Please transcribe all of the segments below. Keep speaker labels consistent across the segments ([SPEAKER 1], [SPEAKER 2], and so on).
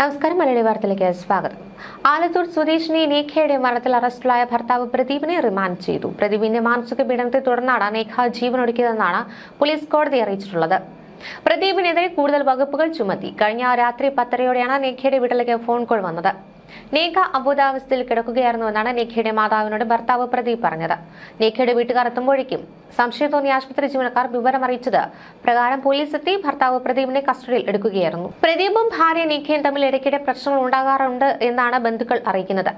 [SPEAKER 1] നമസ്കാരം. മലയാളി വാർത്തയിലേക്ക് സ്വാഗതം. ആലത്തൂർ സ്വദേശിനി നേഖയുടെ മരണത്തിൽ അറസ്റ്റിലായ ഭർത്താവ് പ്രദീപിനെ റിമാൻഡ് ചെയ്തു. പ്രദീപിന്റെ മാനസിക പീഡനത്തെ തുടർന്നാണ് നേഖ ജീവനൊടുക്കിയതെന്നാണ് പോലീസ് കോടതി അറിയിച്ചിട്ടുള്ളത്. പ്രദീപിനെതിരെ കൂടുതൽ വകുപ്പുകൾ ചുമത്തി. കഴിഞ്ഞ രാത്രി പത്തരയോടെയാണ് നേഖയുടെ വീട്ടിലേക്ക് ഫോൺ കോൾ വന്നത്. നേഖ അബോധാവസ്ഥയിൽ കിടക്കുകയായിരുന്നു എന്നാണ് നേഖയുടെ മാതാവിനോട് ഭർത്താവ് പ്രദീപ് പറഞ്ഞത്. നേഖയുടെ വീട്ടുകാർ എത്തുമ്പോഴേക്കും സംശയം തോന്നിയ ആശുപത്രി ജീവനക്കാർ വിവരം അറിയിച്ചത് പ്രകാരം പോലീസ് എത്തി ഭർത്താവ് പ്രദീപിനെ കസ്റ്റഡിയിൽ എടുക്കുകയായിരുന്നു. പ്രദീപും ഭാര്യ നേഖയും തമ്മിൽ ഇടയ്ക്കിടെ പ്രശ്നങ്ങൾ ഉണ്ടാകാറുണ്ട് എന്നാണ് ബന്ധുക്കൾ അറിയിക്കുന്നത്.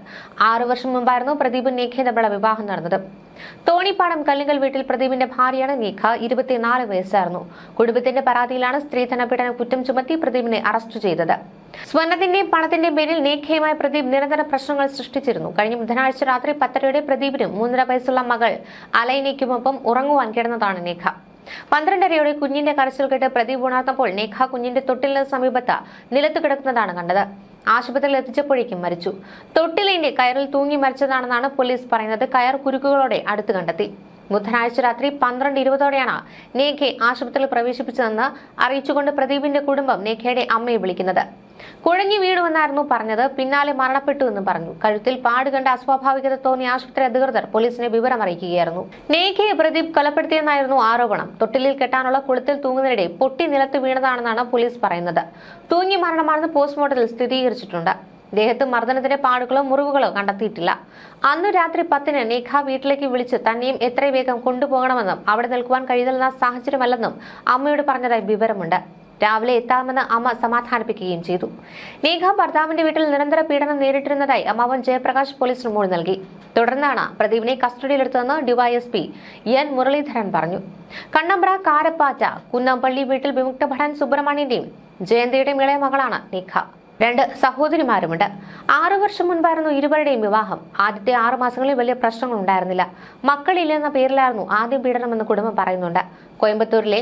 [SPEAKER 1] ആറു വർഷം മുമ്പായിരുന്നു പ്രദീപും നേഖയും തമ്മിലുള്ള വിവാഹം നടന്നത്. തോണിപ്പാടം കല്ലുങ്കൽ വീട്ടിൽ പ്രദീപിന്റെ ഭാര്യയാണ് നേഖ ഇരുപത്തിനാല് വയസ്സായിരുന്നു. കുടുംബത്തിന്റെ പരാതിയിലാണ് സ്ത്രീധന പീഡന കുറ്റം ചുമത്തി പ്രദീപിനെ അറസ്റ്റ് ചെയ്തത്. സ്വർണത്തിന്റെയും പണത്തിന്റെയും പേരിൽ നേഖയുമായി പ്രദീപ് നിരന്തര പ്രശ്നങ്ങൾ സൃഷ്ടിച്ചിരുന്നു. കഴിഞ്ഞ ബുധനാഴ്ച രാത്രി പത്തരയുടെ പ്രദീപിനും മൂന്നര വയസ്സുള്ള മകൾ അലൈനയ്ക്കുമൊപ്പം ഉറങ്ങുവാൻ കിടന്നതാണ് നേഖ പന്ത്രണ്ടരയോടെ കുഞ്ഞിന്റെ കരച്ചിൽ കേട്ട് പ്രദീപ് ഉണർന്നപ്പോൾ നേഖ കുഞ്ഞിന്റെ തൊട്ടിലിന് സമീപത്ത് നിലത്ത് കിടക്കുന്നതാണ് കണ്ടത്. ആശുപത്രിയിൽ എത്തിച്ചപ്പോഴേക്കും മരിച്ചു. തൊട്ടിലിന്റെ കയറിൽ തൂങ്ങി മരിച്ചതാണെന്നാണ് പോലീസ് പറയുന്നത്. കയർ കുരുക്കുകളോടെ അടുത്ത് കണ്ടെത്തി. ബുധനാഴ്ച രാത്രി പന്ത്രണ്ട് ഇരുപതോടെയാണ് നേഖയെ ആശുപത്രിയിൽ പ്രവേശിപ്പിച്ചതെന്ന് അറിയിച്ചുകൊണ്ട് പ്രദീപിന്റെ കുടുംബം നേഖയുടെ അമ്മയെ വിളിക്കുന്നത്. കുഴഞ്ഞു വീണുവെന്നായിരുന്നു പറഞ്ഞത്. പിന്നാലെ മരണപ്പെട്ടു എന്നും പറഞ്ഞു. കഴുത്തിൽ പാട് കണ്ട അസ്വാഭാവികത തോന്നിയ ആശുപത്രി അധികൃതർ പോലീസിനെ വിവരം അറിയിക്കുകയായിരുന്നു. നേഖയെ പ്രദീപ് കൊലപ്പെടുത്തിയെന്നായിരുന്നു ആരോപണം. തൊട്ടിലിൽ കെട്ടാനുള്ള കുളത്തിൽ തൂങ്ങുന്നതിനിടെ പൊട്ടി നിലത്ത് വീണതാണെന്നാണ് പോലീസ് പറയുന്നത്. തൂങ്ങി മരണമാണെന്ന് പോസ്റ്റ്മോർട്ടത്തിൽ സ്ഥിരീകരിച്ചിട്ടുണ്ട്. ദേഹത്ത് മർദ്ദനത്തിന്റെ പാടുകളോ മുറിവുകളോ കണ്ടെത്തിയിട്ടില്ല. അന്നു രാത്രി പത്തിന് നേഖ വീട്ടിലേക്ക് വിളിച്ച് തന്നെയും എത്ര വേഗം കൊണ്ടുപോകണമെന്നും അവിടെ നിൽക്കുവാൻ കഴിയുന്ന സാഹചര്യമല്ലെന്നും അമ്മയോട് പറഞ്ഞതായി വിവരമുണ്ട്. രാവിലെ എത്താമെന്ന് അമ്മ സമാധാനിപ്പിക്കുകയും ചെയ്തു. നേഖ ഭർത്താവിന്റെ വീട്ടിൽ നിരന്തര പീഡനം നേരിട്ടിരുന്നതായി അമ്മാവൻ ജയപ്രകാശ് പോലീസിന് മൊഴി നൽകി. തുടർന്നാണ് പ്രദീപിനെ കസ്റ്റഡിയിലെടുത്തതെന്ന് ഡിവൈഎസ്പി എൻ മുരളീധരൻ പറഞ്ഞു. കണ്ണമ്പ്ര കാരപ്പാറ്റ കുന്നംപള്ളി വീട്ടിൽ വിമുക്ത ഭടൻ സുബ്രഹ്മണ്യന്റെയും ജയന്തിയുടെയും ഇളയ മകളാണ് നേഖ രണ്ട് സഹോദരിമാരുമുണ്ട്. ആറു വർഷം മുൻപായിരുന്നു ഇരുവരുടെയും വിവാഹം. ആദ്യത്തെ ആറു മാസങ്ങളിൽ വലിയ പ്രശ്നങ്ങൾ ഉണ്ടായിരുന്നില്ല മക്കളില്ലെന്ന പേരിലായിരുന്നു ആദ്യം പീഡനമെന്ന് കുടുംബം പറയുന്നുണ്ട്. കോയമ്പത്തൂരിലെ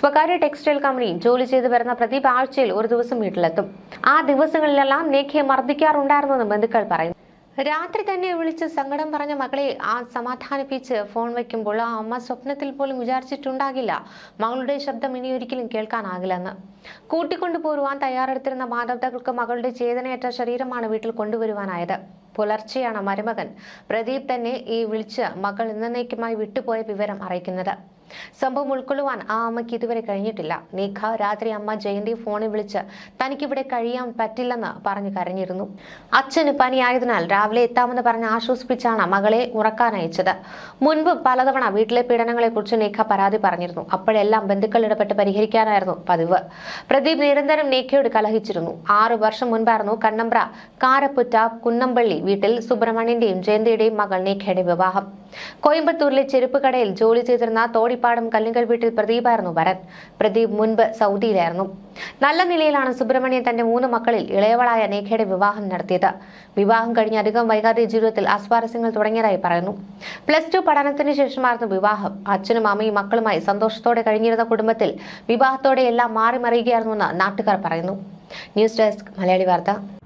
[SPEAKER 1] സ്വകാര്യ ടെക്സ്റ്റൈൽ കമ്പനിയിൽ ജോലി ചെയ്തു വരുന്ന പ്രദീപ് ആഴ്ചയിൽ ഒരു ദിവസം വീട്ടിലെത്തും. ആ ദിവസങ്ങളിലെല്ലാം നേഖയെ മർദ്ദിക്കാറുണ്ടായിരുന്നെന്ന് ബന്ധുക്കൾ പറയുന്നു. രാത്രി തന്നെ വിളിച്ച് സങ്കടം പറഞ്ഞ മകളെ ആ സമാധാനിപ്പിച്ച് ഫോൺ വയ്ക്കുമ്പോൾ ആ അമ്മ സ്വപ്നത്തിൽ പോലും വിചാരിച്ചിട്ടുണ്ടാകില്ല. മകളുടെ ശബ്ദം ഇനി ഒരിക്കലും കേൾക്കാനാകില്ലെന്ന് കൂട്ടിക്കൊണ്ടുപോരുവാൻ തയ്യാറെടുത്തിരുന്ന മാതാപിതാക്കൾക്ക് മകളുടെ ചേതനയേറ്റ ശരീരമാണ് വീട്ടിൽ കൊണ്ടുവരുവാനായത്. പുലർച്ചെയാണ് മരുമകൻ പ്രദീപ് തന്നെ ഈ വിളിച്ച് മകൾ ഇന്നേക്കുമായി വിട്ടുപോയ വിവരം അറിയിക്കുന്നത്. സംഭവം ഉൾക്കൊള്ളുവാൻ ആ അമ്മയ്ക്ക് ഇതുവരെ കഴിഞ്ഞിട്ടില്ല. നീഖ രാത്രി അമ്മ ജയന്തി ഫോണിൽ വിളിച്ച് തനിക്കിവിടെ കഴിയാൻ പറ്റില്ലെന്ന് പറഞ്ഞു കരഞ്ഞിരുന്നു. അച്ഛന് പനിയായതിനാൽ രാവിലെ എത്താമെന്ന് പറഞ്ഞ് ആശ്വസിപ്പിച്ചാണ് മകളെ ഉറക്കാൻ അയച്ചത്. മുൻപ് പലതവണ വീട്ടിലെ പീഡനങ്ങളെക്കുറിച്ച് നീഖ പരാതി പറഞ്ഞിരുന്നു. അപ്പോഴെല്ലാം ബന്ധുക്കൾ ഇടപെട്ട് പരിഹരിക്കാനായിരുന്നു പതിവ്. പ്രദീപ് നിരന്തരം നീഖയോട് കലഹിച്ചിരുന്നു. ആറു വർഷം മുൻപായിരുന്നു കണ്ണമ്പ്ര കാരപ്പുറ്റ കുന്നമ്പള്ളി വീട്ടിൽ സുബ്രഹ്മണ്യന്റെയും ജയന്തിയുടെയും മകൾ നീഖയുടെ വിവാഹം. കോയമ്പത്തൂരിലെ ചെരുപ്പ് കടയിൽ ജോലി ചെയ്തിരുന്ന തോടിപ്പാടം കല്ലുങ്കൽ വീട്ടിൽ പ്രദീപായിരുന്നു വരൻ പ്രദീപ് മുൻപ് സൗദിയിലായിരുന്നു. നല്ല നിലയിലാണ് സുബ്രഹ്മണ്യൻ തന്റെ മൂന്ന് മക്കളിൽ ഇളയവളായ നേഖയുടെ വിവാഹം നടത്തിയത്. വിവാഹം കഴിഞ്ഞ് അധികം വൈകാതെ ജീവിതത്തിൽ അസ്വാരസ്യങ്ങൾ തുടങ്ങിയതായി പറയുന്നു. പ്ലസ് ടു പഠനത്തിന് ശേഷമായിരുന്നു വിവാഹം. അച്ഛനും അമ്മയും മക്കളുമായി സന്തോഷത്തോടെ കഴിഞ്ഞിരുന്ന കുടുംബത്തിൽ വിവാഹത്തോടെ എല്ലാം മാറി മറിയുകയായിരുന്നുവെന്ന് നാട്ടുകാർ പറയുന്നു. ന്യൂസ് ഡെസ്ക് മലയാളി വാർത്ത.